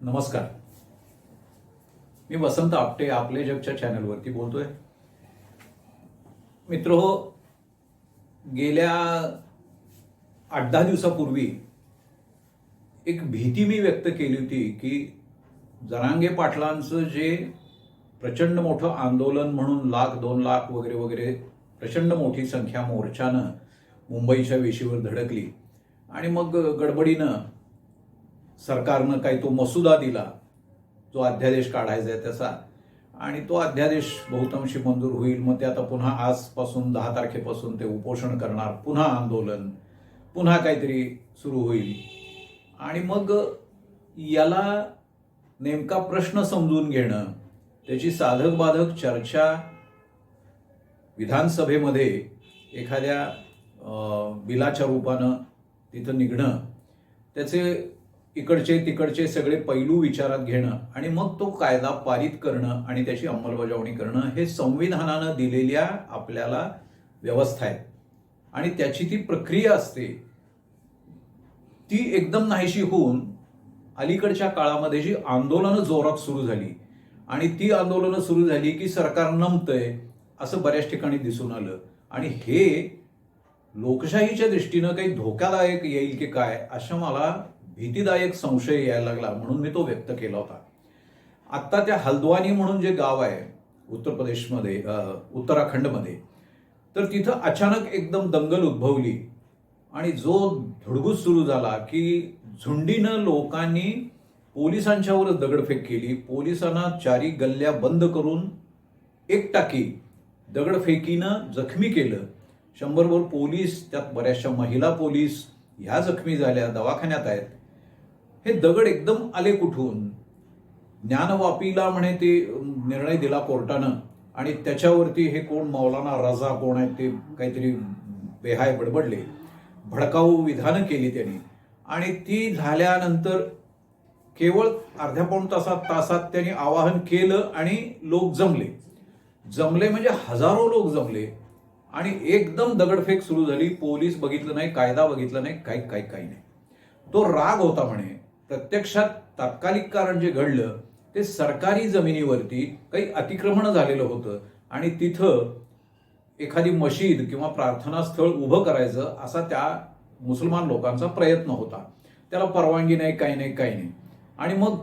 नमस्कार. मी वसंत आपटे आपले जगच्या चॅनलवरती बोलतोय. मित्र हो गेल्या आठ दहा दिवसापूर्वी एक भीती मी व्यक्त केली होती की जरांगे पाटलांचं जे प्रचंड मोठं आंदोलन म्हणून लाख दोन लाख वगैरे वगैरे प्रचंड मोठी संख्या मोर्चानं मुंबईच्या वेशीवर धडकली आणि मग गडबडीनं सरकारनं काही तो मसुदा दिला जो अध्यादेश काढायचा आहे त्याचा. आणि तो अध्यादेश बहुतांशी मंजूर होईल. मग ते आता पुन्हा आजपासून दहा तारखेपासून ते उपोषण करणार पुन्हा आंदोलन पुन्हा काहीतरी सुरू होईल. आणि मग याला नेमका प्रश्न समजून घेणं त्याची साधक बाधक चर्चा विधानसभेमध्ये एखाद्या बिलाच्या रूपानं तिथं निघणं त्याचे इकडचे तिकडचे सगळे पैलू विचारात घेणं आणि मग तो कायदा पारित करणं आणि त्याची अंमलबजावणी करणं हे संविधानानं दिलेल्या आपल्याला व्यवस्था आहे. आणि त्याची ती प्रक्रिया असते. ती एकदम नाहीशी होऊन अलीकडच्या काळामध्ये जी आंदोलनं जोरात सुरू झाली आणि ती आंदोलनं सुरू झाली की सरकार नमतंय असं बऱ्याच ठिकाणी दिसून आलं. आणि हे लोकशाहीच्या दृष्टीनं काही धोकादायक येईल की काय अशा मला भीतीदायक संशय यायला लागला म्हणून मी तो व्यक्त केला होता. आत्ता त्या हल्द्वानी म्हणून जे गाव आहे उत्तर प्रदेशमध्ये उत्तराखंडमध्ये तर तिथं अचानक एकदम दंगल उद्भवली आणि जो धुडगूस सुरू झाला की झुंडीनं लोकांनी पोलिसांच्यावरच दगडफेक केली. पोलिसांना चारी गल्ल्या बंद करून एक टाकी दगडफेकीनं जखमी केलं. शंभरभर पोलीस त्यात बऱ्याचशा महिला पोलीस ह्या जखमी झाल्या दवाखान्यात आहेत. हे दगड एकदम आले कुठून? ज्ञानवापीला म्हणे ते निर्णय दिला कोर्टानं. आणि त्याच्यावरती हे कोण मौलाना रजा कोण आहेत ते काहीतरी बेहाय बडबडले. भडकाऊ विधानं केली त्यांनी. आणि ती झाल्यानंतर केवळ अर्ध्या पाऊण तासात तासात त्यांनी आवाहन केलं आणि लोक जमले. जमले म्हणजे हजारो लोक जमले. आणि एकदम दगडफेक सुरू झाली. पोलीस बघितलं नाही कायदा बघितलं नाही काही काही काही नाही. तो राग होता म्हणे. प्रत्यक्षात तात्कालिक कारण जे घडलं ते सरकारी जमिनीवरती काही अतिक्रमण झालेलं होतं आणि तिथं एखादी मशीद किंवा प्रार्थना स्थळ उभं करायचं असा त्या मुसलमान लोकांचा प्रयत्न होता. त्याला परवानगी नाही काही नाही काही नाही. आणि मग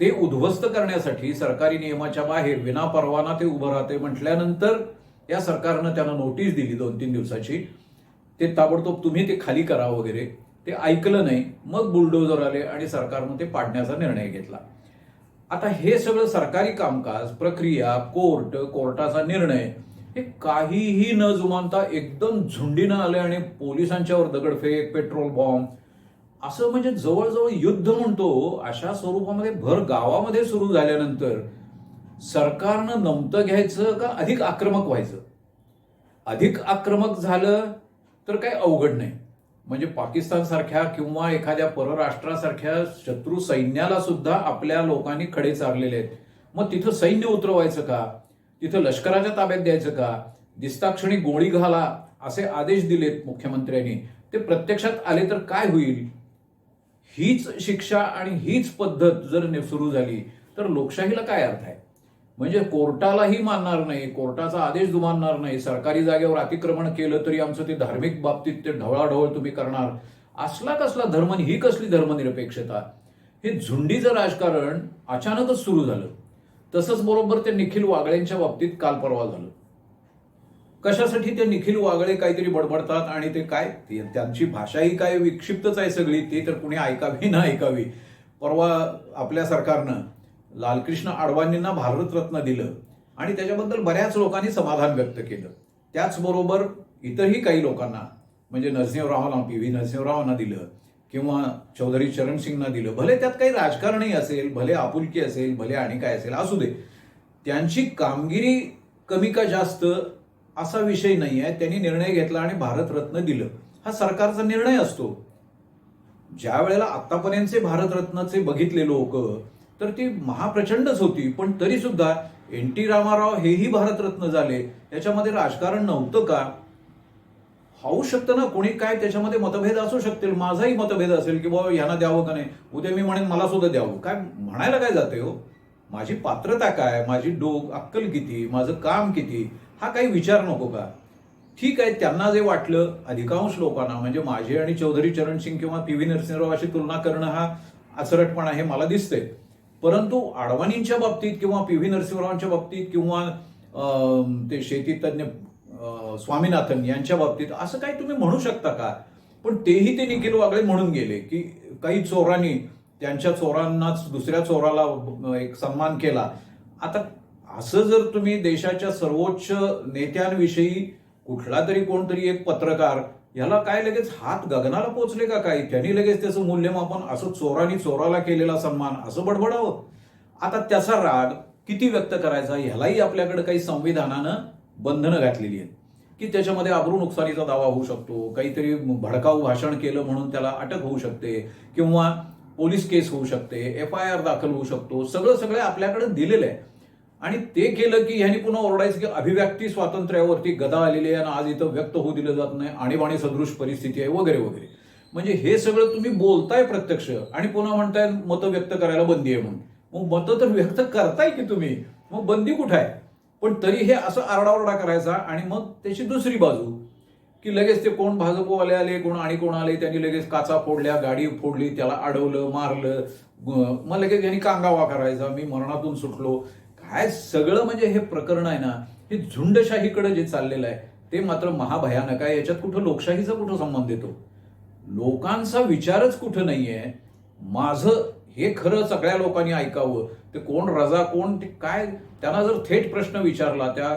ते उद्ध्वस्त करण्यासाठी सरकारी नियमाच्या बाहेर विना परवाना ते उभं राहते म्हटल्यानंतर या सरकारनं त्यांना नोटीस दिली दोन तीन दिवसाची. ते ताबडतोब तुम्ही ते खाली करा वगैरे. ते ऐकलं नाही मग बुलडोजर आले आणि सरकारनं ते पाडण्याचा निर्णय घेतला. आता हे सगळं सरकारी कामकाज प्रक्रिया कोर्ट कोर्टाचा निर्णय हे काहीही न जुमानता एकदम झुंडीनं आले आणि पोलिसांच्यावर दगडफेक पेट्रोल बॉम्ब असं म्हणजे जवळजवळ युद्ध म्हणतो अशा स्वरूपामध्ये भर गावामध्ये सुरू झाल्यानंतर सरकारनं नमतं घ्यायचं का अधिक आक्रमक व्हायचं? अधिक आक्रमक झालं तर काही अवघड नाही. म्हणजे पाकिस्तान सारख्या किंवा एखाद्या परराष्ट्रासारख्या शत्रू सैन्याला सुद्धा आपल्या लोकांनी खडे चारलेले आहेत. मग तिथं सैन्य उतरवायचं का? तिथं लष्कराच्या ताब्यात द्यायचं का? दिसताक्षणी गोळी घाला असे आदेश दिलेत मुख्यमंत्र्यांनी. ते प्रत्यक्षात आले तर काय होईल? हीच शिक्षा आणि हीच पद्धत जर सुरू झाली तर लोकशाहीला काय अर्थ आहे? म्हणजे कोर्टालाही मानणार नाही कोर्टाचा आदेश जुमानणार नाही सरकारी जागेवर अतिक्रमण केलं तरी आमचं ते धार्मिक बाबतीत ते ढवळाढवळ तुम्ही करणार. असला कसला धर्म आणि ही कसली धर्मनिरपेक्षता. हे झुंडीचं राजकारण अचानकच सुरू झालं. तसंच बरोबर ते निखिल वागळेंच्या बाबतीत काल परवा झालं. कशासाठी ते निखिल वागळे काहीतरी बडबडतात आणि ते काय? त्यांची भाषाही काय विक्षिप्तच आहे सगळी ती तर कुणी ऐकावी ना ऐकावी. परवा आपल्या सरकारनं लालकृष्ण आडवाणींना भारतरत्न दिलं आणि त्याच्याबद्दल बऱ्याच लोकांनी समाधान व्यक्त केलं. त्याचबरोबर इतरही काही लोकांना म्हणजे नरसिंहरावांना पी व्ही नरसिंहरावांना दिलं किंवा चौधरी चरण सिंगना दिलं. भले त्यात काही राजकारणही असेल भले आपुलकी असेल भले आणि काय असेल असू दे. त्यांची कामगिरी कमी का जास्त असा विषय नाही आहे त्यांनी निर्णय घेतला आणि भारतरत्न दिलं. हा सरकारचा निर्णय असतो. ज्या वेळेला आतापर्यंतचे भारतरत्नाचे बघितले लोक तर ती महाप्रचंडच होती. पण तरी सुद्धा एन टी रामाराव हेही भारतरत्न झाले. याच्यामध्ये राजकारण नव्हतं का? होऊ शकतं ना? कोणी काय त्याच्यामध्ये मतभेद असू शकतील? माझाही मतभेद असेल की बाबा यांना द्यावं का नाही? उद्या मी म्हणेन मला सुद्धा द्यावं. काय म्हणायला काय जाते हो? माझी पात्रता काय? माझी डोक अक्कल किती? माझं काम किती? हा काही विचार नको का? ठीक आहे त्यांना जे वाटलं अधिकांश लोकांना म्हणजे माझे आणि चौधरी चरण सिंग किंवा पी व्ही नरसिंहराव अशी तुलना करणं हा असरटपणा हे मला दिसतंय. परंतु अडवाणींच्या बाबतीत किंवा पी व्ही नरसिंहरावांच्या बाबतीत किंवा ते शेती तज्ज्ञ स्वामीनाथन यांच्या बाबतीत असं काही तुम्ही म्हणू शकता का? पण तेही ते निखिल वागळे म्हणून गेले की काही चोरांनी त्यांच्या चोरांनाच दुसऱ्या चोराला एक सन्मान केला. आता असं जर तुम्ही देशाच्या सर्वोच्च नेत्यांविषयी कुठला तरी कोणतरी एक पत्रकार याला काय लगेच हात गगनाला पोचले का काय त्यांनी लगेच त्याचं मूल्यमापन असं चोरानी चोराला केलेला सन्मान असं बडबडावं. आता त्याचा राग किती व्यक्त करायचा? ह्यालाही आपल्याकडे काही संविधानानं बंधनं घातलेली आहेत. की त्याच्यामध्ये आबरू नुकसानीचा दावा होऊ शकतो काहीतरी भडकाऊ भाषण केलं म्हणून त्याला अटक होऊ शकते किंवा पोलीस केस होऊ शकते एफ आय आर दाखल होऊ शकतो सगळं सगळं आपल्याकडे दिलेलं आहे. आणि ते केलं की ह्यांनी पुन्हा ओरडायचं की अभिव्यक्ती स्वातंत्र्यावरती गदा आलेली आहे आणि आज इथं व्यक्त होऊ दिलं जात नाही आणीबाणी सदृश परिस्थिती आहे वगैरे वगैरे. म्हणजे हे सगळं तुम्ही बोलताय प्रत्यक्ष आणि पुन्हा म्हणताय मतं व्यक्त करायला बंदी आहे म्हणून. मग मतं तर व्यक्त करताय की तुम्ही? मग बंदी कुठं आहे? पण तरी हे असं आरडाओरडा करायचा आणि मग त्याची दुसरी बाजू की लगेच ते कोण भाजपवाले आले कोण आणि कोण आले त्यांनी लगेच काचा फोडल्या गाडी फोडली त्याला अडवलं मारलं मग लगेच यांनी कांगावा करायचा. मी मरणातून सुटलो. हाय सगळं म्हणजे हे प्रकरण आहे ना हे झुंडशाहीकडे जे चाललेलं आहे ते मात्र महाभयानक आहे. याच्यात कुठं लोकशाहीचा कुठं संबंध येतो? लोकांचा विचारच कुठं नाहीये? माझं हे खरं सगळ्या लोकांनी ऐकावं. ते कोण रजा कोण ते काय? त्यांना जर थेट प्रश्न विचारला त्या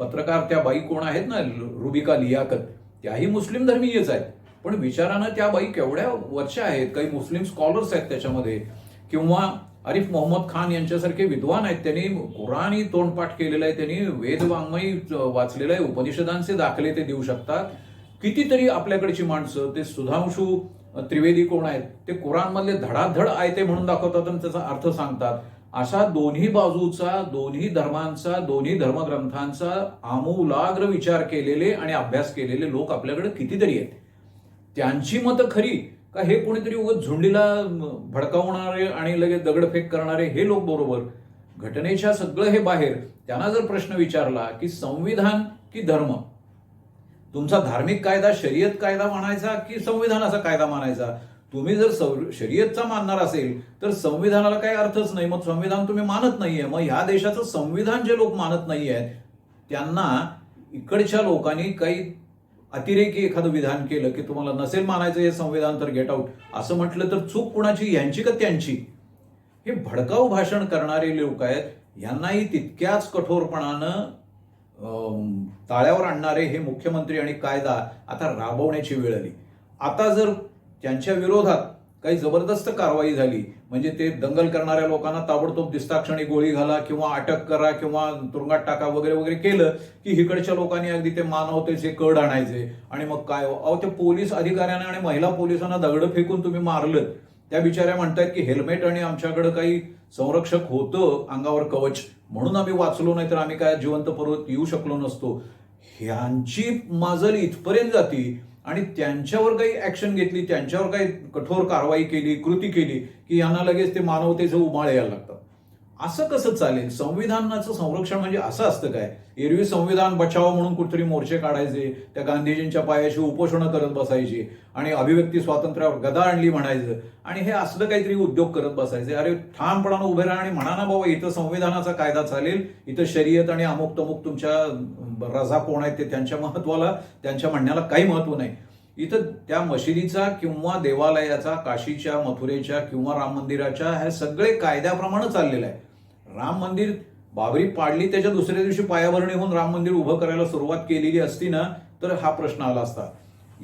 पत्रकार त्या बाई कोण आहेत ना रुबिका लियाकत त्याही मुस्लिम धर्मीयच आहेत. पण विचारानं त्या बाई केवढ्या वर्ष आहेत? काही मुस्लिम स्कॉलर्स आहेत त्याच्यामध्ये. किंवा आरिफ मोहम्मद खान यांच्यासारखे विद्वान आहेत. त्यांनी कुराणी तोंडपाठ केलेलं आहे. त्यांनी वेदवाङ्मय वाचलेलं आहे. उपनिषदांचे दाखले ते देऊ शकतात. कितीतरी आपल्याकडची माणसं ते सुधांशू त्रिवेदी कोण आहेत? ते कुराणमधले धडाधड आयते म्हणून दाखवतात आणि त्याचा अर्थ सांगतात. अशा दोन्ही बाजूचा दोन्ही धर्मांचा दोन्ही धर्मग्रंथांचा आमूलाग्र विचार केलेले आणि अभ्यास केलेले लोक आपल्याकडे कितीतरी आहेत. त्यांची मतं खरी का हे कोणीतरी उगत झुंडीला भडकावणारे आणि लगेच दगडफेक करणारे हे लोक बरोबर. घटनेच्या सगळं हे बाहेर. त्यांना जर प्रश्न विचारला की संविधान की धर्म? तुमचा धार्मिक कायदा शर्यत कायदा मानायचा की संविधानाचा कायदा मानायचा? तुम्ही जर सौ- शर्यतचा मानणार असेल तर संविधानाला काही अर्थच नाही. मग संविधान तुम्ही मानत नाहीये. मग ह्या देशाचं संविधान जे लोक मानत नाहीये त्यांना इकडच्या लोकांनी काही अतिरेकी एखादं विधान केलं की तुम्हाला नसेल मानायचं हे संविधान तर गेट आउट असं म्हटलं तर चूक कुणाची? यांची का त्यांची? हे भडकाऊ भाषण करणारे लोक आहेत यांनाही तितक्याच कठोरपणानं ताळ्यावर आणणारे हे मुख्यमंत्री आणि कायदा आता राबवण्याची वेळ आली. आता जर त्यांच्या विरोधात काही जबरदस्त कारवाई झाली. म्हणजे ते दंगल करणाऱ्या लोकांना ताबडतोब दिस्ताक्षणी गोळी घाला किंवा अटक करा किंवा तुरुंगात टाका वगैरे वगैरे केलं की इकडच्या लोकांनी अगदी ते मानवतेचे कड आणायचे. आणि मग काय? अहो ते पोलीस अधिकाऱ्यांना आणि महिला पोलिसांना दगड फेकून तुम्ही मारलं. त्या बिचाऱ्या म्हणतायत की हेल्मेट आणि आमच्याकडे काही संरक्षक होतं अंगावर कवच. म्हणून आम्ही वाचलो नाही तर आम्ही काय जिवंत परत येऊ शकलो नसतो. ह्यांची माजल इथपर्यंत जाती. आणि त्यांच्यावर काही ऍक्शन घेतली त्यांच्यावर काही कठोर कारवाई केली कृती केली की यांना लगेच ते मानवतेचं उमाळे यायला लागतात असं कसं चालेल? संविधानाचं संरक्षण म्हणजे असं असतं काय? एरवी संविधान बचाव म्हणून कुठेतरी मोर्चे काढायचे त्या गांधीजींच्या पायाशी उपोषणं करत बसायची आणि अभिव्यक्ती स्वातंत्र्यावर गदा आणली म्हणायचं आणि हे असलं काहीतरी उद्योग करत बसायचे. अरे ठामपणानं उभे राहा आणि म्हणा ना बाबा इथं संविधानाचा कायदा चालेल इथं शर्यत आणि अमुक तमुक तुमच्या रजा कोण आहेत ते त्यांच्या महत्वाला त्यांच्या म्हणण्याला काही महत्त्व नाही. इथं त्या मशिदीचा किंवा देवालयाचा काशीच्या मथुरेच्या किंवा राम मंदिराच्या हे सगळे कायद्याप्रमाणे चाललेलं आहे. राम मंदिर बाबरी पाडली त्याच्या दुसऱ्या दिवशी पायाभरणी होऊन राम मंदिर उभं करायला सुरुवात केलेली असती ना तर हा प्रश्न आला असता.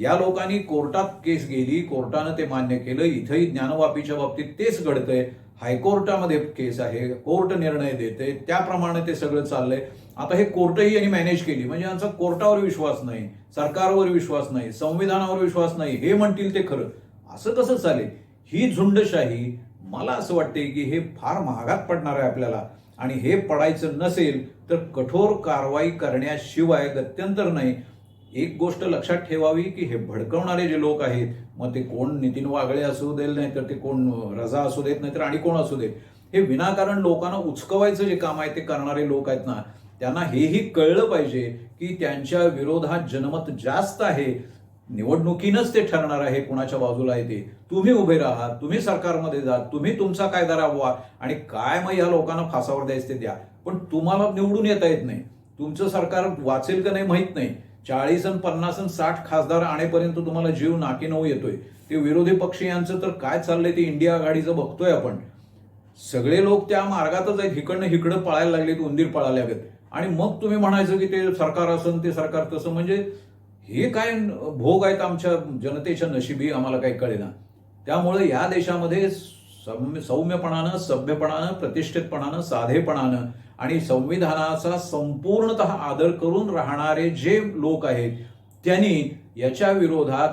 या लोकांनी कोर्टात केस गेली कोर्टानं ते मान्य केलं इथंही ज्ञानवापीच्या बाबतीत तेच घडतंय. हायकोर्टामध्ये केस आहे कोर्ट निर्णय देते त्याप्रमाणे ते सगळं चाललंय. आता हे कोर्टही यांनी मॅनेज केली म्हणजे यांचा कोर्टावर विश्वास नाही सरकारवर विश्वास नाही संविधानावर विश्वास नाही हे म्हणतील ते खरं. असं कसं चालेल? ही झुंडशाही मला असं वाटते की हे फार महागात पडणार आहे आपल्याला. आणि हे पडायचं नसेल तर कठोर कारवाई करण्याशिवाय गत्यंतर नाही. एक गोष्ट लक्षात ठेवावी की हे भडकवणारे जे लोक आहेत मग ते कोण नितीन वागळे असू देत नाही तर ते कोण रजा असू देत नाही तर आणि कोण असू देत? हे विनाकारण लोकांना उचकवायचं जे काम आहे ते करणारे लोक आहेत ना त्यांना हेही कळलं पाहिजे की त्यांच्या विरोधात जनमत जास्त आहे. निवडणुकीनंच ते ठरणार आहे कुणाच्या बाजूला आहे ते. तुम्ही उभे राहा तुम्ही सरकारमध्ये जा तुम्ही तुमचा कायदा राबवा आणि काय मग या लोकांना फासावर द्यायचं ते द्या. पण तुम्हाला निवडून येता येत नाही. तुमचं सरकार वाचेल का नाही माहीत नाही. चाळीस आणि पन्नास आणि साठ खासदार आणेपर्यंत तुम्हाला जीव नाकीनऊ येतोय. ते विरोधी पक्ष यांचं तर काय चाललंय ते इंडिया आघाडीचं बघतोय आपण. सगळे लोक त्या मार्गातच आहेत. इकडनं इकडं पळायला लागलेत उंदीर पळायला लागलेत. आणि मग तुम्ही म्हणायचं की ते सरकार असं ते सरकार तसं. म्हणजे हे काय भोग आहेत आमच्या जनतेच्या नशिबी आम्हाला काही कळेना. त्यामुळे या देशामध्ये सौम्य सौम्यपणानं सभ्यपणानं प्रतिष्ठितपणानं साधेपणानं आणि संविधानाचा संपूर्णत आदर करून राहणारे जे लोक आहेत त्यांनी याच्या विरोधात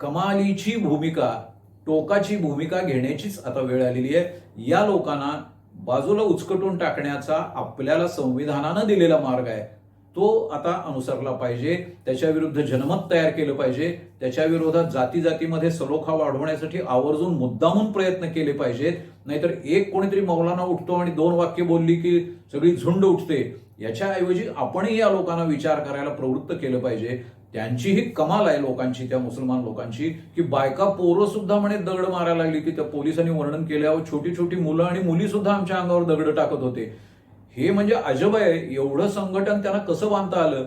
कमालीची भूमिका टोकाची भूमिका घेण्याचीच आता वेळ आलेली आहे. या लोकांना बाजूला उचकटून टाकण्याचा आपल्याला संविधानानं दिलेला मार्ग आहे. तो आता अनुसरला पाहिजे. त्याच्या विरुद्ध जनमत तयार केलं पाहिजे. त्याच्या विरोधात जाती जातीमध्ये सलोखा वाढवण्यासाठी आवर्जून मुद्दामून प्रयत्न केले पाहिजेत. नाहीतर एक कोणीतरी मौलाना उठतो आणि दोन वाक्य बोलली की सगळी झुंड उठते. याच्याऐवजी आपणही या लोकांना विचार करायला प्रवृत्त केलं पाहिजे. त्यांचीही कमाल आहे लोकांची त्या मुसलमान लोकांची की बायका पोरं सुद्धा म्हणे दगड मारायला लागली की त्या पोलिसांनी वर्णन केल्यावर छोटी छोटी मुलं आणि मुली सुद्धा आमच्या अंगावर दगड टाकत होते. हे म्हणजे अजब आहे. एवढं संघटन त्यांना कसं बांधता आलं?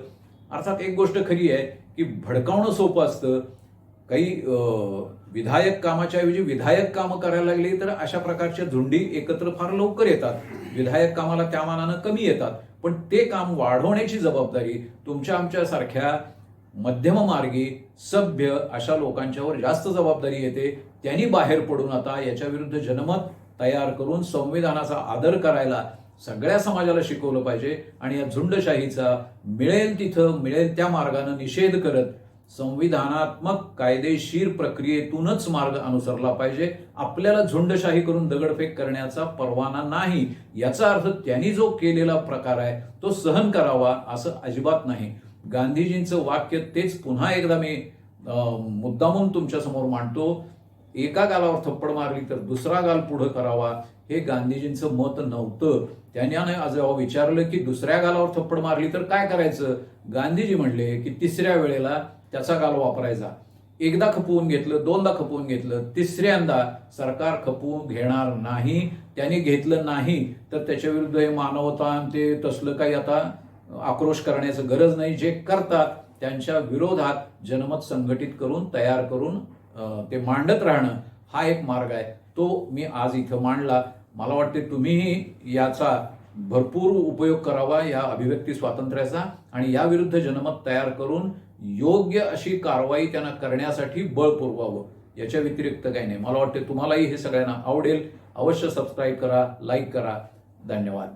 अर्थात एक गोष्ट खरी आहे की भडकावणं सोपं असतं. काही अं, विधायक कामाच्या ऐवजी विधायक कामं करायला लागली तर अशा प्रकारच्या झुंडी एकत्र फार लवकर येतात. विधायक कामाला त्या मानानं कमी येतात. पण ते काम वाढवण्याची जबाबदारी तुमच्या आमच्या सारख्या मध्यम मार्गी सभ्य अशा लोकांच्यावर जास्त जबाबदारी येते. त्यांनी बाहेर पडून आता याच्या विरुद्ध जनमत तयार करून संविधानाचा आदर करायला सगळ्या समाजाला शिकवलं पाहिजे आणि या झुंडशाहीचा मिळेल तिथं मिळेल त्या मार्गानं निषेध करत संविधानात्मक कायदेशीर प्रक्रियेतूनच मार्ग अनुसरला पाहिजे. आपल्याला झुंडशाही करून दगडफेक करण्याचा परवाना नाही. याचा अर्थ त्यांनी जो केलेला प्रकार आहे तो सहन करावा असं अजिबात नाही. गांधीजींचं वाक्य तेच पुन्हा एकदा मी मुद्दामून तुमच्यासमोर मांडतो. एका गालावर थप्पड मारली तर दुसरा गाल पुढं करावा. हे गांधीजींचं मत नव्हतं. त्याने आज जेव्हा विचारलं की दुसऱ्या गालावर थप्पड मारली तर काय करायचं? गांधीजी म्हणले की तिसऱ्या वेळेला त्याचा गाल वापरायचा. एकदा खपवून घेतलं दोनदा खपवून घेतलं तिसऱ्यांदा सरकार खपवून घेणार नाही. त्यांनी घेतलं नाही. तर त्याच्या विरुद्ध हे मानवता आणि ते तसलं काही आता आक्रोश करण्याचं गरज नाही. जे करतात त्यांच्या विरोधात जनमत संघटित करून तयार करून ते मांडत राहणं हा एक मार्ग आहे. तो मी आज इथं मांडला. मला वाटते तुम्हीही याचा भरपूर उपयोग करावा या अभिव्यक्ती स्वातंत्र्याचा आणि याविरुद्ध जनमत तयार करून योग्य अशी कारवाई त्यांना करण्यासाठी बळ पुरवावं. याच्या व्यतिरिक्त काही नाही. मला वाटते तुम्हालाही हे सगळ्यांना आवडेल. अवश्य सबस्क्राईब करा लाईक करा. धन्यवाद.